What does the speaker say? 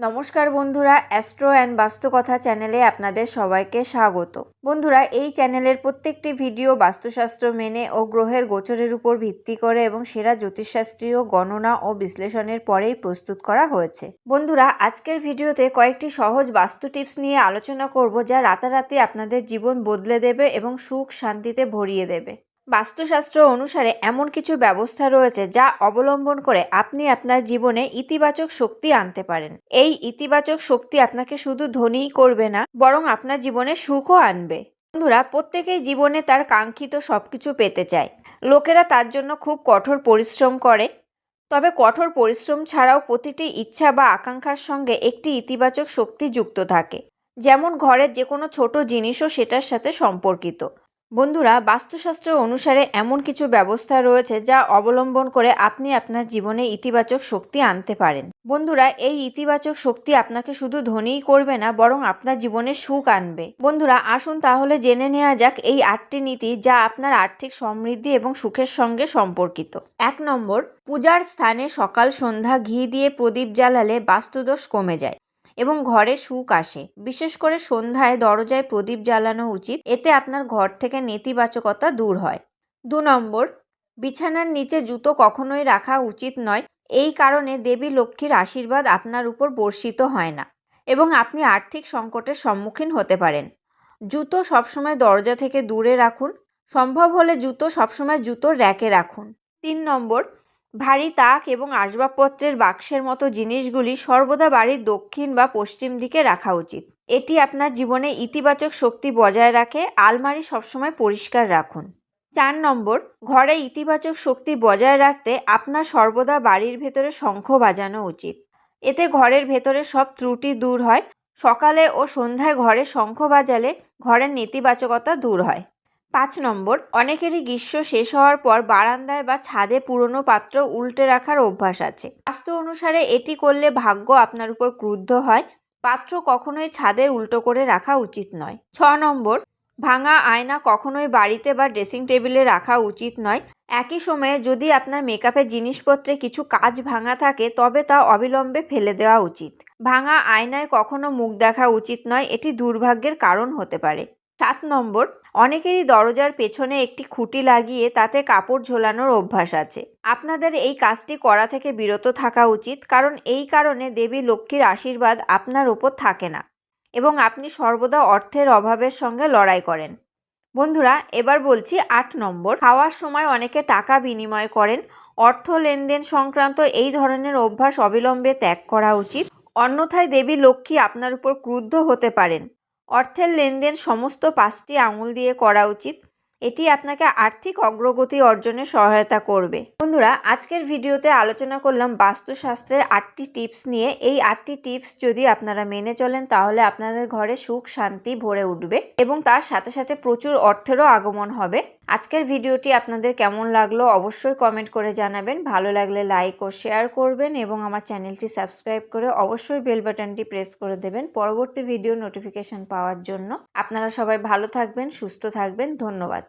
নমস্কার বন্ধুরা astro and বাস্তুকথা চ্যানেলে আপনাদের সবাইকে স্বাগত। বন্ধুরা, এই চ্যানেলের প্রত্যেকটি ভিডিও বাস্তুশাস্ত্র মেনে ও গ্রহের গোচরের উপর ভিত্তি করে এবং সেরা জ্যোতিষশাস্ত্রীয় গণনা ও বিশ্লেষণের পরেই প্রস্তুত করা হয়েছে। বন্ধুরা, আজকের ভিডিওতে কয়েকটি সহজ বাস্তু টিপস নিয়ে আলোচনা করব যা রাতারাতি আপনাদের জীবন বদলে দেবে এবং সুখ শান্তিতে ভরিয়ে দেবে। বাস্তুশাস্ত্র অনুসারে এমন কিছু ব্যবস্থা রয়েছে যা অবলম্বন করে আপনি আপনার জীবনে ইতিবাচক শক্তি আনতে পারেন। এই ইতিবাচক শক্তি আপনাকে শুধু ধনীই করবে না, বরং আপনার জীবনে সুখও আনবে। বন্ধুরা, প্রত্যেকেই জীবনে তার কাঙ্ক্ষিত সবকিছু পেতে চায়। লোকেরা তার জন্য খুব কঠোর পরিশ্রম করে। তবে কঠোর পরিশ্রম ছাড়াও প্রতিটি ইচ্ছা বা আকাঙ্ক্ষার সঙ্গে একটি ইতিবাচক শক্তি যুক্ত থাকে। যেমন ঘরের যে কোনো ছোট জিনিসও সেটার সাথে সম্পর্কিত। বন্ধুরা, বাস্তুশাস্ত্র অনুসারে এমন কিছু ব্যবস্থা রয়েছে যা অবলম্বন করে আপনি আপনার জীবনে ইতিবাচক শক্তি আনতে পারেন। বন্ধুরা, এই ইতিবাচক শক্তি আপনাকে শুধু ধনীই করবে না, বরং আপনার জীবনে সুখ আনবে। বন্ধুরা, আসুন তাহলে জেনে নেওয়া যাক এই আটটি নীতি যা আপনার আর্থিক সমৃদ্ধি এবং সুখের সঙ্গে সম্পর্কিত। এক নম্বর, পূজার স্থানে সকাল সন্ধ্যা ঘি দিয়ে প্রদীপ জ্বালালে বাস্তুদোষ কমে যায়। এবং ঘরে সুখ আসে। বিশেষ করে সন্ধ্যায় দরজায় প্রদীপ জ্বালানো উচিত, এতে আপনার ঘর থেকে নেতিবাচকতা দূর হয়। দু নম্বর, বিছানার নিচে জুতো কখনোই রাখা উচিত নয়, এই কারণে দেবী লক্ষ্মীর আশীর্বাদ আপনার উপর বর্ষিত হয় না এবং আপনি আর্থিক সংকটের সম্মুখীন হতে পারেন। জুতো সবসময় দরজা থেকে দূরে রাখুন, সম্ভব হলে জুতো সবসময় জুতোর র্যাকে রাখুন। তিন নম্বর ভারী তাক এবং আসবাবপত্রের বাক্সের মতো জিনিসগুলি সর্বদা বাড়ির দক্ষিণ বা পশ্চিম দিকে রাখা উচিত। এটি আপনার জীবনে ইতিবাচক শক্তি বজায় রাখে, আলমারি সবসময় পরিষ্কার রাখুন। চার নম্বর, ঘরে ইতিবাচক শক্তি বজায় রাখতে আপনার সর্বদা বাড়ির ভেতরে শঙ্খ বাজানো উচিত। এতে ঘরের ভেতরে সব ত্রুটি দূর হয়। সকালে ও সন্ধ্যায় ঘরে শঙ্খ বাজালে ঘরের নেতিবাচকতা দূর হয়। পাঁচ নম্বর, অনেকেরই গ্রীষ্ম শেষ হওয়ার পর বারান্দায় বা ছাদে পুরনো পাত্র উল্টে রাখার অভ্যাস আছে। বাস্তু অনুসারে এটি করলে ভাগ্য আপনার উপর ক্রুদ্ধ হয়। পাত্র কখনোই ছাদে উল্টো করে রাখা উচিত নয়। ছ নম্বর, ভাঙা আয়না কখনোই বাড়িতে বা ড্রেসিং টেবিলে রাখা উচিত নয়। একই সময়ে যদি আপনার মেকআপের জিনিসপত্রে কিছু কাজ ভাঙা থাকে, তবে তা অবিলম্বে ফেলে দেওয়া উচিত। ভাঙা আয়নায় কখনো মুখ দেখা উচিত নয়, এটি দুর্ভাগ্যের কারণ হতে পারে। সাত নম্বর, অনেকেরই দরজার পেছনে একটি খুঁটি লাগিয়ে তাতে কাপড় ঝোলানোর অভ্যাস আছে। আপনাদের এই কাজটি করা থেকে বিরত থাকা উচিত, কারণ এই কারণে দেবী লক্ষ্মীর আশীর্বাদ আপনার ওপর থাকে না এবং আপনি সর্বদা অর্থের অভাবের সঙ্গে লড়াই করেন। বন্ধুরা, এবার বলছি আট নম্বর, খাওয়ার সময় অনেকে টাকা বিনিময় করেন। অর্থ লেনদেন সংক্রান্ত এই ধরনের অভ্যাস অবিলম্বে ত্যাগ করা উচিত। অন্যথায় দেবী লক্ষ্মী আপনার উপর ক্রুদ্ধ হতে পারেন। অর্থের লেনদেন সমস্ত পাঁচটি আঙুল দিয়ে করা উচিত। এটি আপনাকে আর্থিক অগ্রগতি অর্জনে সহায়তা করবে। বন্ধুরা, আজকের ভিডিওতে আলোচনা করলাম বাস্তুশাস্ত্রের আটটি টিপস নিয়ে। এই আটটি টিপস যদি আপনারা মেনে চলেন, তাহলে আপনাদের ঘরে সুখ, শান্তি ভরে উঠবে এবং তার সাথে সাথে প্রচুর অর্থেরও আগমন হবে। আজকের ভিডিওটি আপনাদের কেমন লাগল অবশ্যই কমেন্ট করে জানাবেন। ভালো লাগলে লাইক ও শেয়ার করবেন এবং আমার চ্যানেলটি সাবস্ক্রাইব করে অবশ্যই বেল বাটনটি প্রেস করে দেবেন পরবর্তী ভিডিও নোটিফিকেশন পাওয়ার জন্য। আপনারা সবাই ভালো থাকবেন, সুস্থ থাকবেন। ধন্যবাদ।